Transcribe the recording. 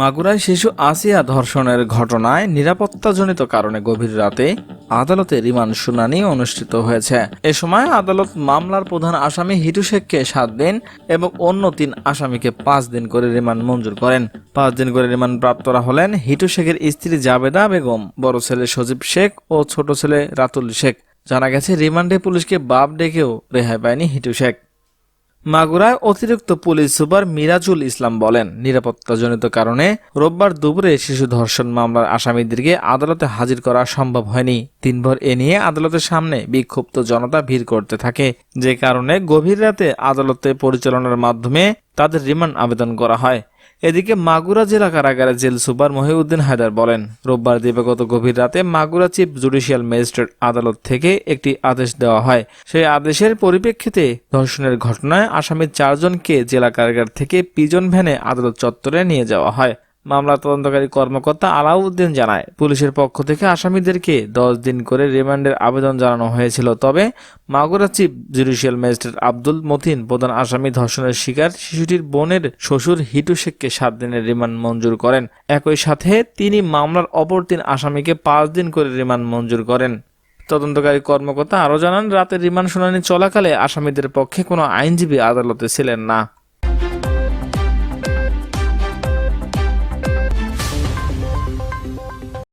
মাগুরায় শিশু আসিয়া ধর্ষণের ঘটনায় নিরাপত্তাজনিত কারণে গভীর রাতে আদালতে রিমান্ড শুনানি অনুষ্ঠিত হয়েছে। এ সময় আদালত মামলার প্রধান আসামি হিটু শেখকে সাত দিন এবং অন্য তিন আসামিকে পাঁচ দিন করে রিমান্ড মঞ্জুর করেন। পাঁচ দিন করে রিমান্ড প্রাপ্তরা হলেন হিটু শেখের স্ত্রী জাবেদা বেগম, বড় ছেলে সজীব শেখ ও ছোট ছেলে রাতুল শেখ। জানা গেছে, রিমান্ডে পুলিশকে বাপ ডেকেও রেহাই পায়নি হিটু শেখ। মাগুরায় অতিরিক্ত পুলিশ সুপার মিরাজুল ইসলাম বলেন, নিরাপত্তাজনিত কারণে রোববার দুপুরে শিশু ধর্ষণ মামলার আসামিদেরকে আদালতে হাজির করা সম্ভব হয়নি। দিনভর এ নিয়ে আদালতের সামনে বিক্ষুব্ধ জনতা ভিড় করতে থাকে। যে কারণে গভীর রাতে আদালতে পরিচালনার মাধ্যমে তাদের রিমান্ড আবেদন করা হয়। এদিকে মাগুরা জেলা কারাগারে জেল সুপার মহিউদ্দিন হায়দার বলেন, রোববার দিবাগত গভীর রাতে মাগুরা চিফ জুডিশিয়াল ম্যাজিস্ট্রেট আদালত থেকে একটি আদেশ দেওয়া হয়। সেই আদেশের পরিপ্রেক্ষিতে ধর্ষণের ঘটনায় আসামি চারজনকে জেলা কারাগার থেকে পিজন ভ্যানে আদালত চত্বরে নিয়ে যাওয়া হয়। মামলা তদন্তকারী কর্মকর্তা আলাউদ্দিন জানায়, পুলিশের পক্ষ থেকে আসামিদেরকে দশ দিন করে রিমান্ডের আবেদন জানানো হয়েছিল। তবে Magura chief judicial magistrate Abdul Matin প্রধান আসামি ধর্ষণের শিকার শিশুটির বোনের শ্বশুর হিটু শেখকে সাত দিনের রিমান্ড মঞ্জুর করেন। একই সাথে তিনি মামলার অপর তিন আসামিকে পাঁচ দিন করে রিমান্ড মঞ্জুর করেন। তদন্তকারী কর্মকর্তা আরও জানান রাতে রিমান্ড শুনানি চলাকালে আসামিদের পক্ষে কোনো আইনজীবী আদালতে ছিলেন না।